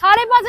সাড়ে পাঁচ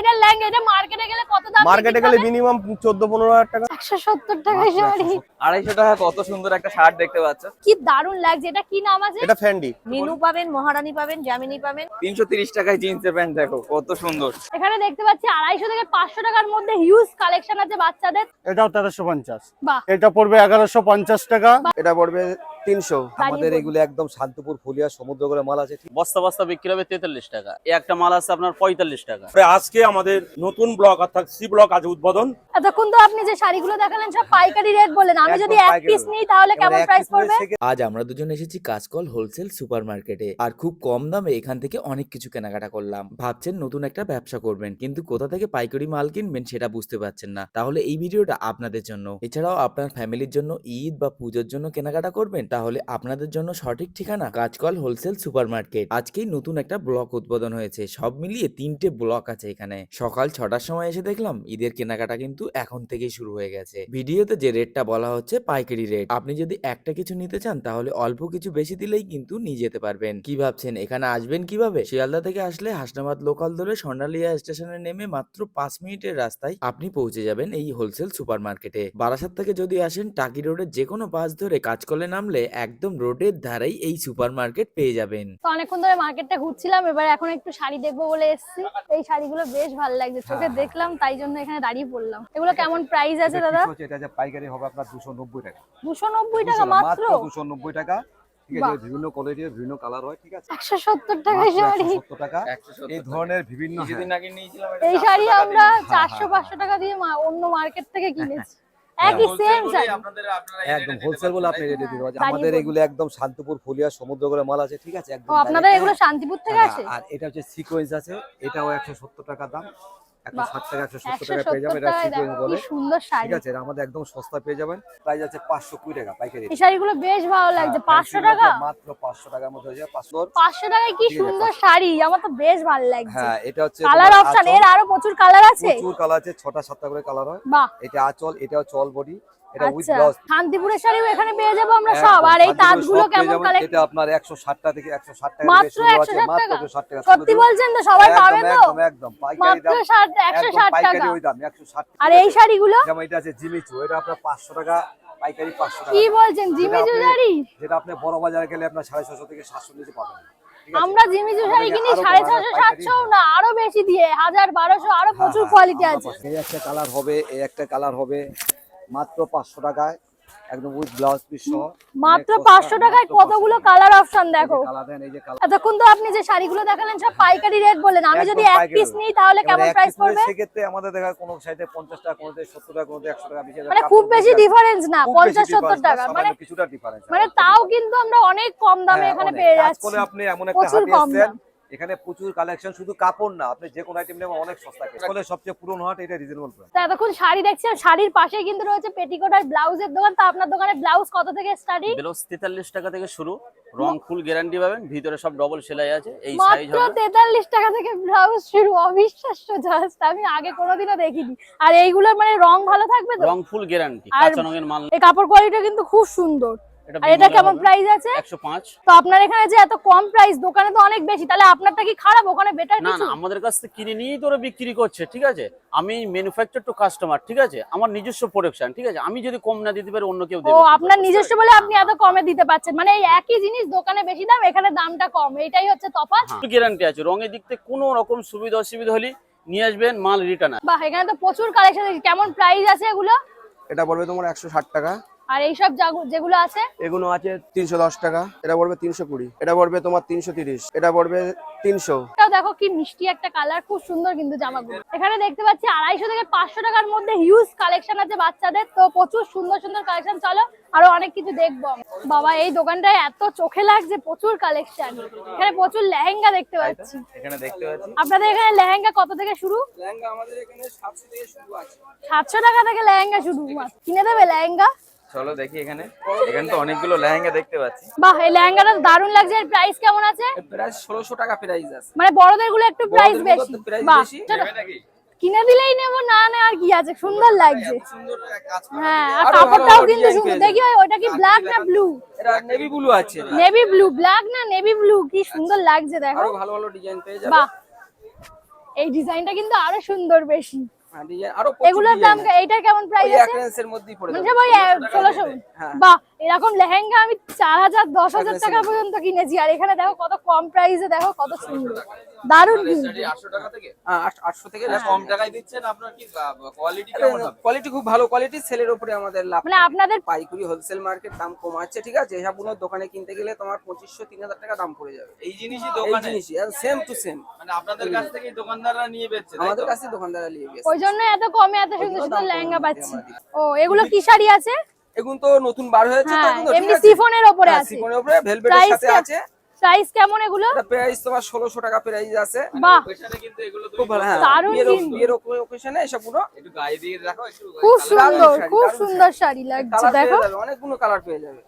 এটা মার্কেটে গেলে কত দাম মার্কেটে গেলে মিনিমাম চোদ্দ পনেরো হাজার টাকা। একশো সত্তর টাকায় শাড়ি। আড়াইশো টাকা কত সুন্দর একটা শার্ট দেখতে পাচ্ছ। কি দারুণ লাগছে এটা কি নাম আছে? এটা ফ্যান্ডি মিনু পাবেন মহারানী পাবেন জামিনী পাবেন। তিনশো তিরিশ টাকায় জিন্সের প্যান্ট দেখো কত সুন্দর। এখানে দেখতে পাচ্ছি আড়াইশো থেকে পাঁচশো টাকার মধ্যে হিউজ কালেকশন আছে বাচ্চাদের। এটাও তেরোশো পঞ্চাশ। বাহ। এটা পড়বে এগারোশো পঞ্চাশ টাকা। এটা পড়বে তিনশো। আমাদের এগুলো একদম শান্তিপুর ফুলিয়া সমুদ্র করে মাল আছে। বস্তা বস্তা বিক্রি হবে তেতাল্লিশ টাকা। এই একটা মাল আছে আপনার পঁয়তাল্লিশ টাকা। আজকে আমাদের নতুন ব্লক অর্থাৎ সি ব্লক আজ উদ্বোধন। এতক্ষণ তো আপনি যে শাড়িগুলো দেখালেন সব পাইকারি রেট বলেন। আমি যদি এক পিস নিই তাহলে কেমন প্রাইস পড়বে? আজ আমরা দুজন এসেছি কাজকল হোলসেল সুপার মার্কেটে আর খুব কম দামে এখান থেকে অনেক কিছু কেনাকাটা করলাম। ভাবছেন নতুন একটা ব্যবসা করবেন কিন্তু কোথা থেকে পাইকারি মাল কিনবেন সেটা বুঝতে পারছেন না। তাহলে এই ভিডিওটা আপনাদের জন্য। এছাড়াও আপনার ফ্যামিলির জন্য ঈদ বা পুজোর জন্য কেনাকাটা করবেন তাহলে আপনাদের জন্য সঠিক ঠিকানা কাজকল হোলসেল সুপার মার্কেট আজকেই নতুন একটা ব্লক উদ্বোধন হয়েছে। সব মিলিয়ে তিনটে ব্লক আছে এখানে। সকাল ছটার সময় এসে দেখলাম ঈদের কেনাকাটা কিন্তু এখন থেকেই শুরু হয়ে গেছে। ভিডিওতে যে রেটটা বলা হচ্ছে পাইকারি রেট আপনি যদি একটা কিছু নিতে চান তাহলে অল্প কিছু বেশি দিলেই কিন্তু নিয়ে যেতে পারবেন। কি ভাবছেন? এখানে আসবেন কীভাবে? শিয়ালদা থেকে আসলে হাসনাবাদ লোকাল ধরে স্বর্ণালিয়া স্টেশনে নেমে মাত্র পাঁচ মিনিটের রাস্তায় আপনি পৌঁছে যাবেন এই হোলসেল সুপার মার্কেটে বারাসাত থেকে যদি আসেন টাকি রোডের যে কোনো বাস ধরে কাজ করলে নামলে একদম রোডের ধারেই এই সুপার মার্কেট পেয়ে যাবেন। অনেকক্ষণ ধরে মার্কেটটা ঘুরছিলাম এবার এখন একটু শাড়ি দেখব বলে এসেছি। এই শাড়িগুলো বেশ ভালো লাগছে। চোখে দেখলাম তাই জন্য এখানে দাঁড়িয়ে পড়লাম। এগুলো কেমন প্রাইস আছে দাদা? এটা যে পাইকারি হবে আপনার দুশো নব্বই টাকা। দুশো নব্বই টাকা মাত্র? দুশো নব্বই টাকা। ঠিক আছে বিভিন্ন কোয়ালিটির বিভিন্ন কালার হয় ঠিক আছে? একশো সত্তর শাড়ি। সত্তর টাকা। এই ধরনের বিভিন্ন কিছুদিন হ্যাঁ। আগে নিয়েছিলাম এই শাড়ি আমরা চারশো পাঁচশো টাকা দিয়ে মা- অন্য মার্কেট থেকে কিনেছি। একই সেম শাড়ি। একদম হোলসেল বলে আপনি রেটে দিতে পারছেন। আমাদের এগুলো একদম শান্তিপুর ফুলিয়া সমুদ্র করে মাল আছে ঠিক আছে? একদম আপনাদের এগুলো শান্তিপুর থেকে হ্যাঁ, আসে? আর এটা হচ্ছে সিকোয়েন্স আছে এটাও একশো সত্তর টাকা দাম। টাকা একশো টাকা পেয়ে যাবেন সত্তর এটা সিকোয়েন্স বলে সুন্দর শাড়ি। ঠিক আছে এটা আমাদের একদম সস্তা পেয়ে যাবেন। প্রাইস আছে পাঁচশো কুড়ি টাকা পাইকারি এই শাড়িগুলো বেশ ভালো লাগছে হ্যাঁ, টাকা? মাত্র পাঁচশো টাকার মধ্যে হয়ে টাকায় কি সুন্দর শাড়ি আমার তো বেশ ভালো লাগছে। হ্যাঁ এটা হচ্ছে কালার অপশন এর আরও প্রচুর কালার আছে? প্রচুর কালার আছে ছটা সাতটা করে কালার হয়। এটা আঁচল এটাও চল বডি এটা উইথ আচ্ছা ব্লাউজ শান্তিপুরের শাড়িও এখানে পেয়ে যাব আমরা সব। আর এই তাঁতগুলো কেমন কালেক্ট এটা আপনার একশো ষাট টাকা থেকে টাকা? মাত্র 160 টাকা? সত্যি বলছেন তো সবাই পাবে তো? একদম একদম পাইকারি দাম। ষাট একশো একদম ষাট পাইকারি ওই দাম একশো ষাট আর এই শাড়িগুলো? যেমন এটা আছে জিমিচু এটা আপনার পাঁচশো টাকা পাইকারি টাকা। কি বলছেন? জিমিচু শাড়ি? যেটা আপনি বড় বাজারে গেলে আপনার সাড়ে ছশো থেকে সাতশো নিচে পাবেন? আমরা কিনি সাড়ে ছশো সাতশো না আরও বেশি দিয়ে হাজার বারোশো আরও প্রচুর কোয়ালিটি আছে। এই একটা কালার হবে এই একটা কালার হবে মাত্র পাঁচশো টাকায় একদম উইথ ব্লাউজ পিস সহ। মাত্র অনেক সস্তা, পাঁচশো টাকায় কতগুলো কালার অপশন দেখো। এতক্ষণ তো আপনি যে শাড়িগুলো দেখালেন সব পাইকারি রেট বলেন আমি যদি এক পিস নিই তাহলে কেমন প্রাইস পড়বে? সেক্ষেত্রে আমাদের দেখা কোনো সাইডে পঞ্চাশ টাকা কোনোতে সত্তর টাকা কোনোতে একশো টাকা বেশি মানে খুব বেশি ডিফারেন্স না পঞ্চাশ সত্তর টাকা। মানে কিছুটা ডিফারেন্স মানে তাও কিন্তু আমরা অনেক কম দামে হ্যাঁ, এখানে পেয়ে যাচ্ছি। আপনি এমন একটা হাটে এসেছেন। এখানে প্রচুর কালেকশন শুধু কাপড় না আপনি যে কোনো আইটেম নেবেন অনেক সস্তা আসলে সবচেয়ে পুরনো হাট এটা রিজনেবল প্রাইস তো এতক্ষণ শাড়ি দেখছি আর শাড়ির পাশে কিন্তু রয়েছে পেটিকোট আর ব্লাউজের দোকান। তা আপনার দোকানে ব্লাউজ কত থেকে স্টার্টিং ব্লাউজ তেতাল্লিশ টাকা থেকে শুরু। রং ফুল গ্যারান্টি পাবেন ভিতরে সব ডবল সেলাই আছে এই সাইজ হবে মাত্র হবে। তেতাল্লিশ টাকা থেকে ব্লাউজ শুরু অবিশ্বাস্য জাস্ট আমি আগে কোনোদিনও দেখিনি। আর এইগুলোর মানে রং ভালো থাকবে তো? রং ফুল গ্যারান্টি কাঁচা রঙের মাল এই কাপড় কোয়ালিটিটা কিন্তু খুব সুন্দর। আর এটা কেমন প্রাইস আছে? তো আপনার এখানে যে এত কম প্রাইস দোকানে তো অনেক বেশি। তাহলে আপনারটা কি খারাপ? ওখানে বেটার না কিছু? না আমাদের কাছ থেকে কিনে নিয়েই তো ওরা বিক্রি করছে ঠিক আছে? আমি ম্যানুফ্যাকচার টু কাস্টমার ঠিক আছে? আমার নিজস্ব প্রোডাকশন ঠিক আছে? আমি যদি কম না দিতে পারি অন্য কেউ দেবে আপনার নিজস্ব বলে আপনি এত কমে দিতে পারছেন। মানে এই একই জিনিস দোকানে বেশি দাম এখানে দামটা কম। এটাই হচ্ছে তফাৎ। গ্যারান্টি আছে রঙের দিক থেকে কোনো রকম সুবিধা অসুবিধা হলে নিয়ে আসবেন মাল রিটার্ন বাহ এখানে তো প্রচুর কালেকশন কেমন প্রাইস আছে এগুলো? এটা পড়বে তোমার একশো ষাট টাকা। আর এইসব জাগু- যেগুলো আছে? এগুলো আছে তিনশো দশ টাকা এটা পড়বে তিনশো কুড়ি এটা পড়বে তোমার তিনশো তিরিশ এটা পড়বে তিনশো। এটাও দেখো কি মিষ্টি একটা কালার খুব সুন্দর কিন্তু জামাগুলো। এখানে দেখতে পাচ্ছি আড়াইশো থেকে পাঁচশো টাকার মধ্যে হিউজ কালেকশন আছে বাচ্চাদের তো প্রচুর সুন্দর সুন্দর কালেকশন চলো আরও অনেক কিছু দেখব। বাবা এই দোকানটায় এত চোখে লাগছে প্রচুর কালেকশন এখানে প্রচুর লেহেঙ্গা দেখতে পাচ্ছি। এখানে দেখতে পাচ্ছি। আপনাদের এখানে লেহেঙ্গা কত থেকে শুরু? লেহেঙ্গা আমাদের এখানে সাতশো থেকে শুরু আছে। সাতশো টাকা থেকে লেহেঙ্গা শুরু। কিনে দেবে লেহেঙ্গা? চলো দেখি এখানে। এখানে তো অনেকগুলো লেহেঙ্গা দেখতে পাচ্ছি। বাহ এই লেহেঙ্গাটা দারুণ লাগছে। এর প্রাইস কেমন আছে? প্রায় ষোলোশো টাকা প্রাইস আছে। মানে বড়দেরগুলো একটু প্রাইস বেশি। বাহ চলো, কিনে দিলেই নেব না না আর কি আছে? সুন্দর লাগছে। হ্যাঁ আর কাপড়টাও কিন্তু সুন্দর। দেখি ওই- ওটা কি ব্ল্যাক না ব্লু এটা নেভি ব্লু আছে। নেভি ব্লু ব্ল্যাক না নেভি ব্লু কি সুন্দর লাগছে দেখো। আরও ভালো ভালো ডিজাইন পেয়ে যাবে। বাহ। এই ডিজাইনটা কিন্তু আরও সুন্দর বেশি। হ্যাঁ, আরও এগুলোর দাম। এইটার কেমন প্রাইস আছে মধ্যেই পড়ে মানে যাবে। মানে ওই ষোলোশো হ্যাঁ। বাহ এরকম লেহেঙ্গা আমি চার হাজার দশ হাজার টাকা পর্যন্ত কিনেছি। আর এখানে দেখো কত কম প্রাইসে দেখো কত সুন্দর। দারুণ হ্যাঁ, আটশো থেকে? কম টাকায় দিচ্ছেন আপনার কি কোয়ালিটি কোয়ালিটি খুব ভালো কোয়ালিটি সেলের উপরে আমাদের লাভ মানে আপনাদের পাইকারি হোলসেল মার্কেট দাম কমাচ্ছে ঠিক আছে? এসবগুলো দোকানে কিনতে গেলে তোমার পঁচিশশো তিন হাজার টাকা দাম পড়ে যাবে। এই জিনিসই এই দোকানে জিনিসই সেম টু সেম মানে আপনাদের কাছ থেকে দোকানদাররা নিয়ে বেচছে আমাদের কাছে দোকানদাররা নিয়ে গেছে ওই জন্য এত কমে এত সুন্দর সুন্দর লেহেঙ্গা পাচ্ছি। ও এগুলো কি শাড়ি আছে? এগুলো তো নতুন বার হয়েছে তো হ্যাঁ এমনি সিফনের হ্যাঁ, আছে। সিফনের উপরে ভেলভেটের Price সাথে আছে। প্রাইস কেমন এগুলো? এটা প্রাইস তোমার ষোলোশো টাকা প্রাইস আছে। বাহ। ওখানে কিন্তু এগুলো খুব ভালো হ্যাঁ। দারুণ কিন্তু। বিয়ের ওকেশনে এসবগুলো একটু গায়ে দিয়ে রাখো খুব সুন্দর শাড়ি, খুব সুন্দর শাড়ি। লাগছে দেখো। অনেকগুলো কালার পেয়ে যাবে।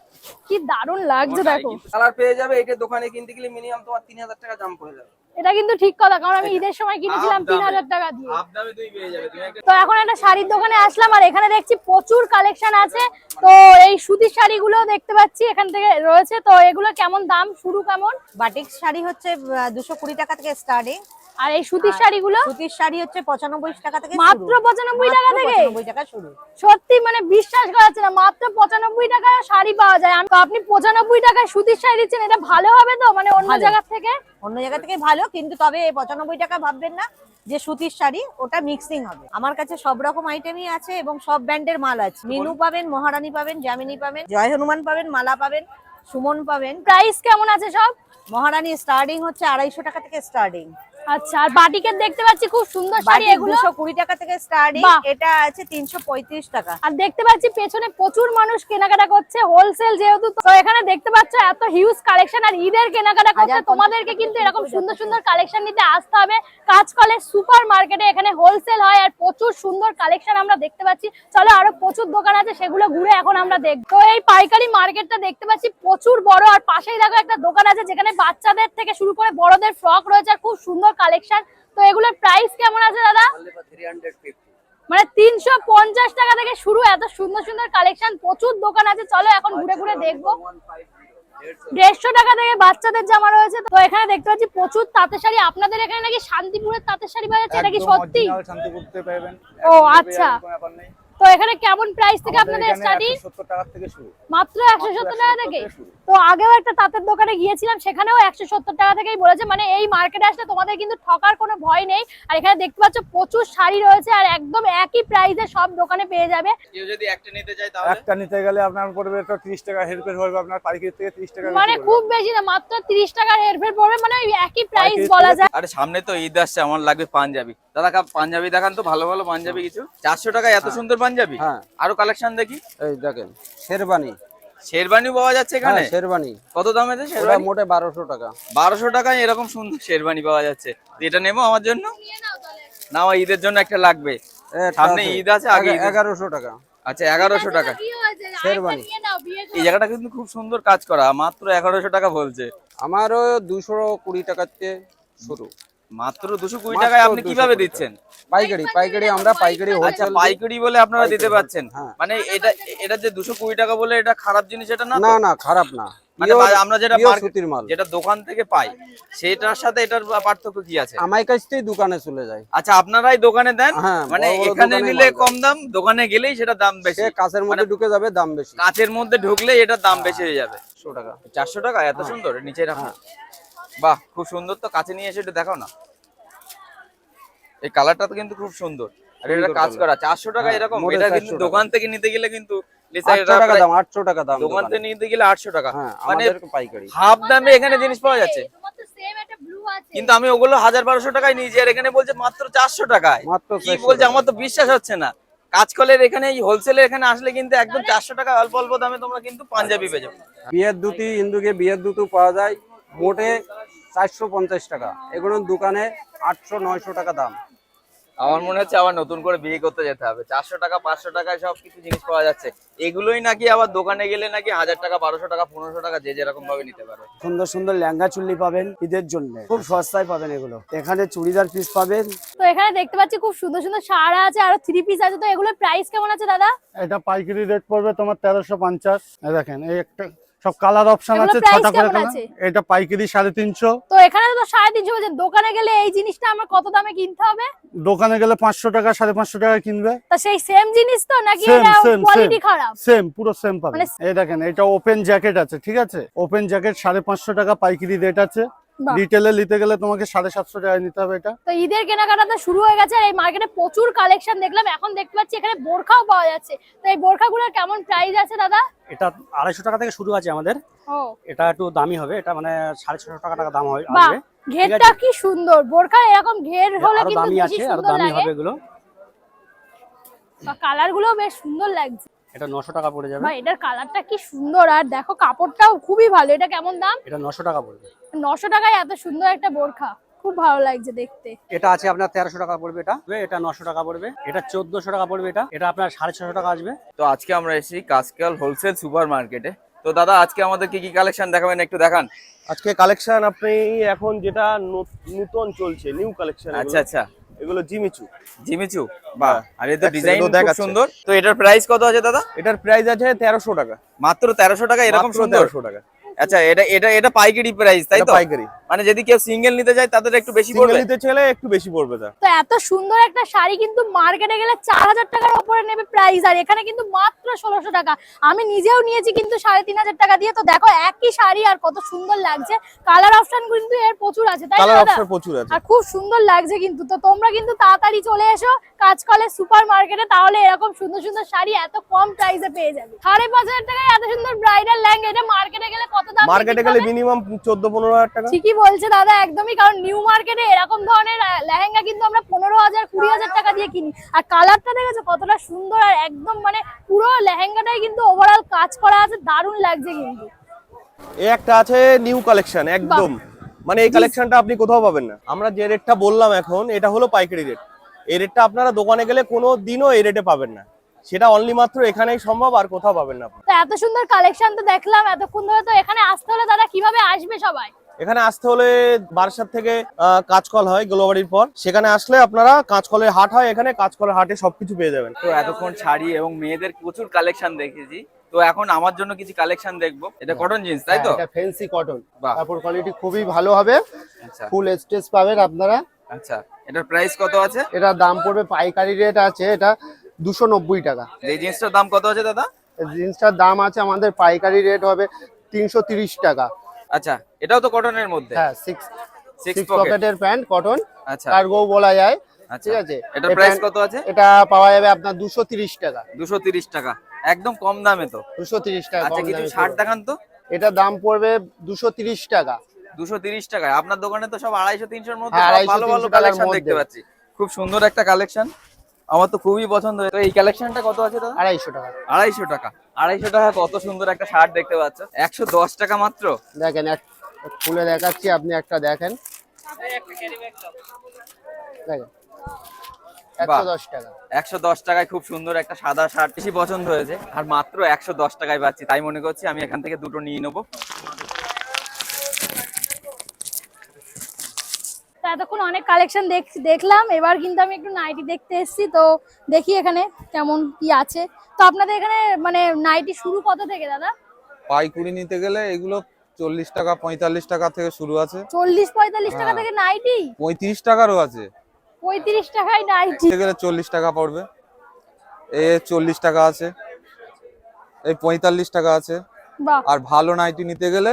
কি দারুণ লাগছে দেখো। কালার পেয়ে যাবে এটা দোকানে কিনতে গেলে মিনিমাম তোমার তিন হাজার টাকা দাম পড়ে যাবে। এটা কিন্তু ঠিক কথা কারণ আমি ঈদের সময় কিনেছিলাম তিন হাজার টাকা দিয়ে। হাফ দামে তুই পেয়ে যাবে তুমি একটা তো এখন একটা শাড়ির দোকানে আসলাম আর এখানে দেখছি প্রচুর কালেকশন আছে। তো এই সুতির শাড়িগুলো দেখতে পাচ্ছি এখান থেকে রয়েছে। তো এগুলো কেমন দাম? শুরু কেমন? বাটিক শাড়ি হচ্ছে দুশো কুড়ি টাকা থেকে স্টার্টিং আর এই সুতির শাড়িগুলো? সুতির শাড়ি হচ্ছে পঁচানব্বই টাকা থেকে মাত্র পঁচানব্বই টাকা থেকে? পঁচানব্বই টাকা শুরু। সত্যি মানে বিশ্বাস করা যাচ্ছে না মাত্র পঁচানব্বই টাকায় শাড়ি পাওয়া যায়। আপনি পঁচানব্বই টাকায় সুতির শাড়ি দিচ্ছেন এটা ভালো হবে তো? মানে অন্য। জায়গা থেকে? অন্য জায়গা থেকে ভালো কিন্তু তবে পঁচানব্বই টাকা ভাববেন না যে সুতির শাড়ি ওটা মিক্সিং হবে। আমার কাছে সব রকম আইটেমই আছে এবং সব ব্র্যান্ডের মাল আছে। মিনু পাবেন মহারানী পাবেন জামিনী পাবেন জয় হনুমান পাবেন মালা পাবেন সুমন পাবেন। প্রাইস কেমন আছে সব? মহারানী স্টার্টিং হচ্ছে আড়াইশো টাকা থেকে স্টার্টিং আচ্ছা আর বাটিকের দেখতে পাচ্ছি খুব সুন্দর শাড়ি এগুলো। দুশো কুড়ি টাকা থেকে স্টার্টিং এটা আছে তিনশো পঁয়ত্রিশ টাকা। আর দেখতে পাচ্ছি পেছনে প্রচুর মানুষ কেনাকাটা করছে হোলসেল যেহেতু তো। এখানে দেখতে পাচ্ছ এত হিউজ কালেকশন আর ঈদের কেনাকাটা করছে। তোমাদেরকে কিন্তু এরকম সুন্দর সুন্দর কালেকশন নিতে আসতে হবে। কাজকলের সুপার মার্কেটে এখানে হোলসেল হয় আর প্রচুর সুন্দর কালেকশন আমরা দেখতে পাচ্ছি। চলো আরও প্রচুর দোকান আছে সেগুলো ঘুরে এখন আমরা দেখব। তো এই পাইকারি মার্কেটটা দেখতে পাচ্ছি প্রচুর বড় আর পাশেই দেখো একটা দোকান আছে যেখানে বাচ্চাদের থেকে শুরু করে বড়দের ফ্রক রয়েছে আর খুব সুন্দর কালেকশন তো এগুলোর প্রাইস কেমন আছে দাদা? মানে তিনশো পঞ্চাশ টাকা থেকে শুরু এত সুন্দর সুন্দর কালেকশন প্রচুর দোকান আছে। চলো এখন ঘুরে ঘুরে দেখব। দেড়শো। টাকা থেকে বাচ্চাদের জামা রয়েছে। তো এখানে দেখতে পাচ্ছি প্রচুর তাঁতের শাড়ি। আপনাদের এখানে নাকি শান্তিপুরের তাঁতের শাড়ি পাওয়া যাচ্ছে? এটা কি সত্যি? ও আচ্ছা। তো এখানে কেমন প্রাইস থেকে আপনাদের স্টার্টিং সত্তর টাকা থেকে শুরু। মাত্র একশো সত্তর টাকা থেকে তো আগেও একটা তাঁতের দোকানে গিয়েছিলাম সেখানেও একশো সত্তর টাকা থেকেই বলেছে। মানে এই মার্কেটে আসলে তোমাদের কিন্তু ঠকার কোনো ভয় নেই। আর এখানে দেখতে পাচ্ছ প্রচুর শাড়ি রয়েছে আর একদম একই প্রাইসে সব দোকানে পেয়ে যাবে। কেউ যদি একটা নিতে চায় তাহলে? একটা নিতে গেলে আপনার পড়বে তো ত্রিশ টাকা হেরফের হবে আপনার পাইকারি থেকে ত্রিশ টাকা মানে খুব বেশি না মাত্র তিরিশ টাকার হেরফের পড়বে মানে ওই একই প্রাইস বলা যায়। আরে সামনে তো ঈদ আসছে আমার লাগবে পাঞ্জাবি। দাদা পাঞ্জাবি দেখান তো ভালো ভালো পাঞ্জাবি কিছু। চারশো টাকা এত সুন্দর পাঞ্জাবি? হ্যাঁ। আরও কালেকশন দেখি। এই দেখেন শেরবানি। শেরবানি পাওয়া যাচ্ছে এখানে? হ্যাঁ শেরবানি। কত দামে ওটা শেরবানি? মোটে বারোশো টাকা। বারোশো টাকায় এরকম সুন্দর শেরবানি পাওয়া যাচ্ছে। এটা নেব আমার জন্য? না আমার ঈদের জন্য একটা লাগবে। সামনে ঈদ আছে, আগে এগারোশো টাকা। আচ্ছা এগারোশো টাকা। শেরবানি। এই জায়গাটা কিন্তু খুব সুন্দর কাজ করা মাত্র এগারোশো টাকা বলছে। আমারও দুশো কুড়ি টাকাতে শুরু। মাত্র দুশো কুড়ি মাত্র টাকায় আপনি কীভাবে দিচ্ছেন? পাইকারি পাইকারি আমরা পাইকারি আচ্ছা পাইকারি বলে আপনারা দিতে পাচ্ছেন। হ্যাঁ। মানে এটা এটা যে দুশো কুড়ি টাকা বলে এটা খারাপ জিনিস এটা না না না খারাপ না। মানে আমরা যেটা সুতির মাল। যেটা দোকান থেকে পাই সেটার সাথে এটার পার্থক্য কি আছে? আমার কাছ থেকেই দোকানে চলে যায়। আচ্ছা আপনারাই দোকানে দেন হ্যাঁ, মানে এখানে নিলে কম দাম দোকানে গেলেই সেটা দাম বেশি। কাছের মধ্যে ঢুকে যাবে দাম বেশি। কাচের মধ্যে ঢুকলে এটার দাম বেশি হয়ে যাবে। একশো টাকা। চারশো টাকা? এত সুন্দর নিচে রাখো হ্যাঁ। বাহ খুব সুন্দর তো কাছে নিয়ে এসে একটু দেখাও না। এই কালারটা তো কিন্তু খুব সুন্দর। আর এটা কাজ করা চারশো টাকা হ্যাঁ, এরকম এটা কিন্তু দোকান থেকে নিতে গেলে কিন্তু টাকা দাম আটশো টাকা দাম দোকান থেকে নিতে গেলে আটশো টাকা। হ্যাঁ মানে পাইকারি। হাফ দামে এখানে জিনিস পাওয়া যাচ্ছে। কিন্তু আমি ওগুলো হাজার বারোশো টাকায় নিয়েছি আর এখানে বলছে মাত্র চারশো টাকায়। কি বলছে? আমার তো বিশ্বাস হচ্ছে না। কাজকলের এখানে এই হোলসেলের এখানে আসলে কিন্তু একদম চারশো টাকা অল্প অল্প দামে তোমরা কিন্তু পাঞ্জাবি পেয়ে যাবে। বিয়ের দুটি হিন্দুকে বিয়ের দুটো পাওয়া যায়। মোটে চারশো পঞ্চাশ টাকা। এগুলো দোকানে আটশো নয়শো টাকা দাম। আমার মনে হচ্ছে আবার নতুন করে বিয়ে করতে যেতে হবে। চারশো টাকা পাঁচশো টাকায় সব কিছু জিনিস পাওয়া যাচ্ছে। এগুলোই নাকি আবার দোকানে গেলে নাকি হাজার টাকা বারোশো টাকা পনেরোশো টাকা যে যেরকম ভাবে নিতে পারে। সুন্দর সুন্দর লেহেঙ্গা চুল্লি পাবেন ঈদের জন্য। খুব সস্তায় পাবেন এগুলো। এখানে চুড়িদার পিস পাবেন। তো এখানে দেখতে পাচ্ছি খুব সুন্দর সুন্দর সারা আছে আর থ্রি পিস আছে। তো এগুলোর প্রাইস কেমন আছে দাদা? এটা পাইকারি রেট পড়বে তোমার তেরোশো পঞ্চাশ। দেখেন এই একটা সব কালার অপশন আছে ছটা করে? এটা পাইকারি সাড়ে তিনশো। তো এখানে তো সাড়ে তিনশো বলছেন দোকানে গেলে এই জিনিসটা আমার কত দামে কিনতে হবে? দোকানে গেলে পাঁচশো টাকা সাড়ে পাঁচশো টাকা কিনবে। তা সেই সেম জিনিস তো নাকি এটা কোয়ালিটি খারাপ? সেম পুরো সেম পাবে। মানে- এই দেখেন এটা ওপেন জ্যাকেট আছে ঠিক আছে? ওপেন জ্যাকেট সাড়ে পাঁচশো টাকা পাইকারি রেট আছে। রিটেলে নিতে গেলে তোমাকে সাড়ে সাতশো টাকায় নিতে হবে এটা। তো ঈদের কেনাকাটা তো শুরু হয়ে গেছে আর এই মার্কেটে প্রচুর কালেকশন দেখলাম এখন দেখতে পাচ্ছি এখানে বোরখাও পাওয়া যাচ্ছে। তো এই বোরখাগুলোর কেমন প্রাইস আছে দাদা? এটা আড়াইশো টাকা থেকে শুরু আছে আমাদের। এটা একটু দামি হবে এটা মানে সাড়ে ছশো টাকা টাকা দাম হয় আসবে। ঘেরটা কি সুন্দর। বোরখা এরকম ঘের হলে কিন্তু দামি আছে আরও দামি হবে এগুলো। বা কালারগুলো বেশ সুন্দর লাগছে। এটা নশো টাকা পড়ে যাবে। ভাই এটার কালারটা কি সুন্দর আর দেখো কাপড়টাও খুবই ভালো। এটা কেমন দাম? এটা নশো টাকা পড়বে। নশো টাকায় এত সুন্দর একটা বোরখা খুব ভালো লাগছে দেখতে। এটা আছে আপনার তেরোশো টাকা পড়বে এটা। এটা নশো টাকা পড়বে। এটা চোদ্দশো টাকা পড়বে এটা। এটা আপনার সাড়ে ছশো টাকা আসবে। তো আজকে আমরা এসেছি কাসকাল হোলসেল সুপার মার্কেটে তো দাদা আজকে আমাদের কি কি কালেকশন দেখাবেন একটু দেখান? আজকে কালেকশন আপনি এখন যেটা নত- নতুন চলছে নিউ কালেকশন আচ্ছা আচ্ছা। এগুলো জিমিচু। জিমিচু? বাহ আর এটা ডিজাইন খুব সুন্দর। তো এটার প্রাইস কত আছে দাদা? এটার প্রাইস আছে তেরোশো টাকা। মাত্র তেরোশো টাকা এরকম সুন্দর? 1300 টাকা। আচ্ছা এটা এটা এটা পাইকারি প্রাইস তাই তো? পাইকারি। মানে যদি কেউ সিঙ্গেল নিতে চায় তাদের একটু বেশি সিঙ্গেল পড়বে? নিতে চাইলে একটু বেশি পড়বে তা তো এত সুন্দর একটা শাড়ি কিন্তু মার্কেটে গেলে চার হাজার টাকার উপরে নেবে প্রাইস আর এখানে কিন্তু মাত্র ষোলোশো টাকা। আমি নিজেও নিয়েছি কিন্তু সাড়ে তিন হাজার টাকা দিয়ে তো দেখো একই শাড়ি আর কত সুন্দর লাগছে। কালার অপশন কিন্তু এর প্রচুর আছে তাই না কালার অপশন প্রচুর আছে। আর খুব সুন্দর লাগছে কিন্তু তো তোমরা কিন্তু তাড়াতাড়ি চলে এসো কাজকলে সুপার মার্কেটে তাহলে এরকম সুন্দর সুন্দর শাড়ি এত কম প্রাইসে পেয়ে যাবে। সাড়ে পাঁচ হাজার টাকায় এত সুন্দর ব্রাইডাল লেহেঙ্গা এটা মার্কেটে গেলে কত দাম মার্কেটে গেলে মিনিমাম চোদ্দ পনেরো হাজার টাকা। ঠিকই বলছে দাদা? একদমই কারণ নিউ মার্কেটে এরকম ধরনের লেহেঙ্গা কিন্তু আমরা পনেরো হাজার কুড়ি হাজার টাকা দিয়ে কিনি। আর কালারটা দেখেছ? কতটা সুন্দর আর একদম মানে পুরো লেহেঙ্গাটাই কিন্তু ওভারঅল কাজ করা আছে দারুণ লাগছে কিন্তু। একটা আছে নিউ কালেকশন একদম। মানে এই কালেকশনটা আপনি কোথাও পাবেন না। আমরা যে রেটটা বললাম এখন এটা হলো পাইকারি রেট এই রেটটা আপনারা দোকানে গেলে কোনো দিনও এই রেটে পাবেন না। সেটা অনলি মাত্র এখানেই সম্ভব আর কোথাও পাবেন না তো এত সুন্দর কালেকশন তো দেখলাম এতক্ষণ ধরে তো এখানে আসতে হলে দাদা কীভাবে আসবে সবাই? এখানে আসতে হলে বারাসাত থেকে কাঁচকল হয় গোলাবাড়ির পর। সেখানে আসলে আপনারা কাঁচকলের হাট হয় এখানে কাঁচকলের হাটে সবকিছু পেয়ে যাবেন। তো এতক্ষণ শাড়ি এবং মেয়েদের প্রচুর কালেকশন দেখেছি। তো এখন আমার জন্য কিছু কালেকশন দেখব। এটা কটন জিন্স তাই তো? এটা ফেন্সি কটন কাপড় কোয়ালিটি খুবই ভালো হবে। আচ্ছা। ফুল স্টেজ পাবেন আপনারা। আচ্ছা। এটার প্রাইস কত আছে? এটার দাম পড়বে পাইকারি রেট আছে। এটা দুশো নব্বই টাকা। এই জিন্সটার দাম কত আছে দাদা? জিন্সটার দাম আছে আমাদের পাইকারি রেট হবে তিনশো তিরিশ টাকা। আচ্ছা এটাও তো কটনের মধ্যে? হ্যাঁ সিক্স সিক্স সিক্স পকেট পকেটের প্যান্ট কটন আচ্ছা। কার্গো বলা যায়। আচ্ছা। ঠিক আছে? এটা প্রাইস কত আছে? এটা পাওয়া যাবে আপনার দুশো তিরিশ টাকা। দুশো তিরিশ টাকা। একদম কম দামে তো। দুশো তিরিশ টাকা আচ্ছা কিছু শার্ট দেখান তো। এটার দাম পড়বে দুশো তিরিশ টাকা। দুশো তিরিশ টাকায়। আপনার দোকানে তো সব আড়াইশো তিনশোর মধ্যে হ্যাঁ, ভালো ভালো কালেকশন দেখতে পাচ্ছি। খুব সুন্দর একটা কালেকশন আমার তো খুবই পছন্দ। হয়েছে এই কালেকশনটা কত আছে দাদা? আড়াইশো টাকা। আড়াইশো টাকা। আড়াইশো টাকা কত সুন্দর একটা শার্ট দেখতে পাচ্ছ। একশো দশ টাকা মাত্র? দেখেন এক খুলে দেখাচ্ছি আপনি একটা দেখেন। দেখেন একশো দশ টাকায় খুব সুন্দর একটা সাদা শার্ট বেশি পছন্দ হয়েছে। আর মাত্র একশো দশ টাকায় পাচ্ছি। তাই মনে করছি আমি এখান থেকে দুটো নিয়ে নেব। এতক্ষণ অনেক কালেকশন দেখলাম এবার কিন্তু আমি একটু নাইটি দেখতে এসেছি তো দেখি এখানে কেমন কি আছে। তো আপনাদের এখানে মানে নাইটি শুরু কত থেকে দাদা? পাইকুড়ি নিতে গেলে এগুলো চল্লিশ টাকা পঁয়তাল্লিশ টাকা থেকে শুরু আছে। চল্লিশ পঁয়তাল্লিশ টাকা হ্যাঁ। থেকে নাইটি পঁয়ত্রিশ টাকারও আছে। পঁয়ত্রিশ টাকায় নাইটি গেলে চল্লিশ টাকা পড়বে। এ চল্লিশ টাকা আছে এই পঁয়তাল্লিশ টাকা আছে। বাহ। আর ভালো নাইটি নিতে গেলে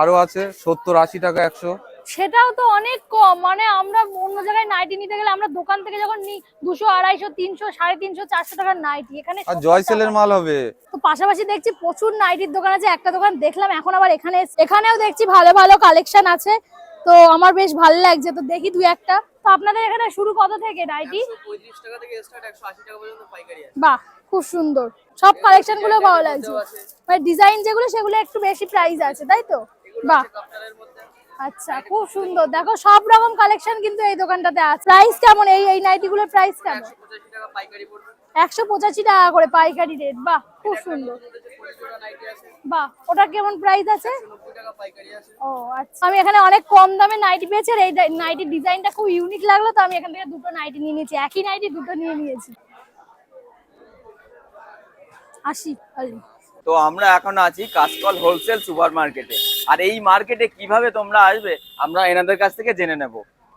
আরও আছে সত্তর আশি টাকা একশো। সেটাও তো অনেক কম। মানে আমরা অন্য জায়গায় নাইটি নিতে গেলে আমরা দোকান থেকে যখন নিই দুশো আড়াইশো তিনশো সাড়ে তিনশো চারশো টাকার নাইটি এখানে আর 70 জয় সেলের মাল হবে। তো পাশাপাশি দেখছি প্রচুর নাইটির দোকান আছে। একটা দোকান দেখলাম এখন আবার এখানে এখানেও দেখছি ভালো ভালো কালেকশন আছে। তো আমার বেশ ভালো লাগছে। তো দেখি দুই একটা। তো আপনাদের এখানে শুরু কত থেকে নাইটি বাহ খুব সুন্দর। সব কালেকশনগুলো ভালো লাগছে মানে ডিজাইন যেগুলো সেগুলো একটু বেশি প্রাইস আছে তাই তো? বাহ। আচ্ছা খুব সুন্দর। দেখো, সব রকম কালেকশন কিন্তু এই দোকানটাতে আছে। প্রাইস কেমন? এই এই নাইটি গুলোর প্রাইস কেমন? একশো পঁচাশি টাকা করে পাইকারি রেট বাহ, খুব সুন্দর। বাহ ওটা কেমন প্রাইস আছে? ও আচ্ছা। আমি এখানে অনেক কম দামে নাইটি পেয়েছি এই নাইটির ডিজাইনটা খুব ইউনিক লাগল, তো আমি এখান থেকে দুটো নাইটি নিয়ে নিয়েছি। একই নাইটি, দুটো নিয়ে নিয়েছি। আসি তো আমরা এখন আছি কাসকল হোলসেল সুপার মার্কেটে আর এই মার্কেটে কীভাবে তোমরা আসবে আমরা এনাদের কাছ থেকে জেনে নেব।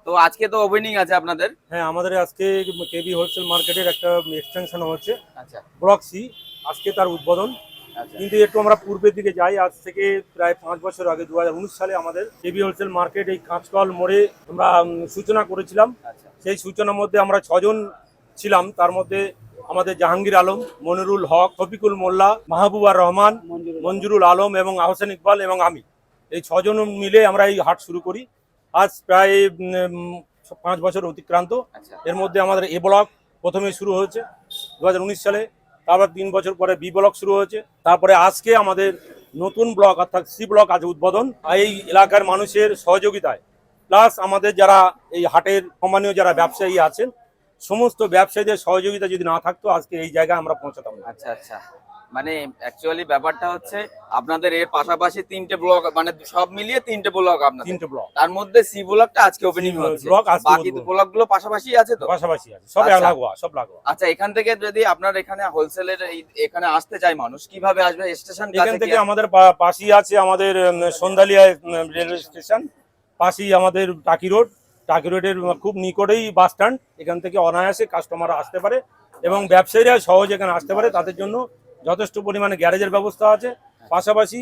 তো আজকে তো ওপেনিং আছে আপনাদের। হ্যাঁ আমাদের আজকে কেবি হোলসেল মার্কেটের একটা এক্সটেনশন হচ্ছে। আচ্ছা। ব্লক সি আজকে তার উদ্বোধন। আচ্ছা। কিন্তু একটু আমরা পূর্বের দিকে যাই আজ থেকে প্রায় পাঁচ বছর আগে দু হাজার উনিশ সালে আমাদের কেবি হোলসেল মার্কেট এই কাঁচকল মোড়ে আমরা সূচনা করেছিলাম। আচ্ছা। সেই সূচনার মধ্যে আমরা ছজন ছিলাম। তার মধ্যে আমাদের জাহাঙ্গীর আলম মনিরুল হক শফিকুল মোল্লা মাহবুবার রহমান মঞ্জুরুল আলম এবং আহসান ইকবাল এবং আমি। এই ছজন মিলে আমরা এই হাট শুরু করি। আজ প্রায় পাঁচ বছর অতিক্রান্ত। আচ্ছা। এর মধ্যে আমাদের এ ব্লক প্রথমে শুরু হয়েছে দুহাজার উনিশ সালে তারপর তিন বছর পরে বি ব্লক শুরু হয়েছে। তারপরে আজকে আমাদের নতুন ব্লক অর্থাৎ সি ব্লক আজ উদ্বোধন। এই এলাকার মানুষের সহযোগিতায় প্লাস আমাদের যারা এই হাটের সম্মানীয় যারা ব্যবসায়ী আছেন সমস্ত ব্যবসায়ীদের সহযোগিতা যদি না থাকতো আজকে এই জায়গায় আমরা পৌঁছাতাম আচ্ছা আচ্ছা। মানে অ্যাকচুয়ালি ব্যাপারটা হচ্ছে আপনাদের এর পাশাপাশি তিনটে ব্লক মানে সব মিলিয়ে তিনটে ব্লক আপনাদের। তিনটে ব্লক। তার মধ্যে সি ব্লকটা আজকে ওপেনিং হচ্ছে। বাকি। ব্লকগুলো পাশাপাশি আছে তো? পাশাপাশি আছে। সব আচ্ছা। লাগোয়া সব লাগোয়া। আচ্ছা এখান থেকে যদি আপনার এখানে হোলসেলের এখানে আসতে চায় মানুষ কীভাবে আসবে? স্টেশন এখান থেকে আমাদের পাশেই আছে আমাদের সন্ধ্যালিয়া রেলওয়ে স্টেশন পাশেই আমাদের টাকি রোড। টাকি রোডের খুব নিকটেই বাস স্ট্যান্ড এখান থেকে অনায়াসে কাস্টমাররা আসতে পারে এবং ব্যবসায়ীরা সহজে এখানে আসতে পারে। তাদের জন্য যথেষ্ট পরিমাণে গ্যারেজের ব্যবস্থা আছে পাশাপাশি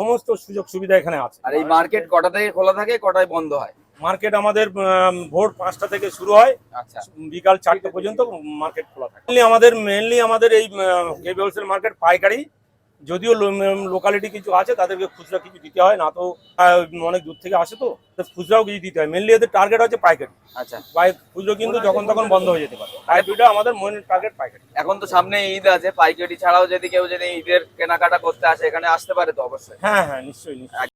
সমস্ত সুযোগ সুবিধা এখানে আছে। আর এই মার্কেট কটা থেকে খোলা থাকে কটায় বন্ধ হয়? মার্কেট আমাদের ভোর পাঁচটা থেকে শুরু হয় আচ্ছা। বিকাল চারটে পর্যন্ত মার্কেট খোলা থাকে। আমাদের মেনলি আমাদের এই হোলসেল মার্কেট পাইকারি যদিও লোকালিটি কিছু আছে তাদেরকে খুচরা কিছু দিতে হয় না তো অনেক দূর থেকে আসে তো খুচরাও কিছু দিতে হয়। মেনলি এদের টার্গেট হচ্ছে পাইকারি। আচ্ছা। পাই খুচরো কিন্তু যখন তখন বন্ধ হয়ে যেতে পারে। পাইকারিটা আমাদের মেন টার্গেট পাইকারি। এখন তো সামনে ঈদ আছে পাইকারি ছাড়াও যদি কেউ যদি ঈদের কেনাকাটা করতে আসে এখানে আসতে পারে তো অবশ্যই? হ্যাঁ হ্যাঁ নিশ্চয়ই নিশ্চয়ই।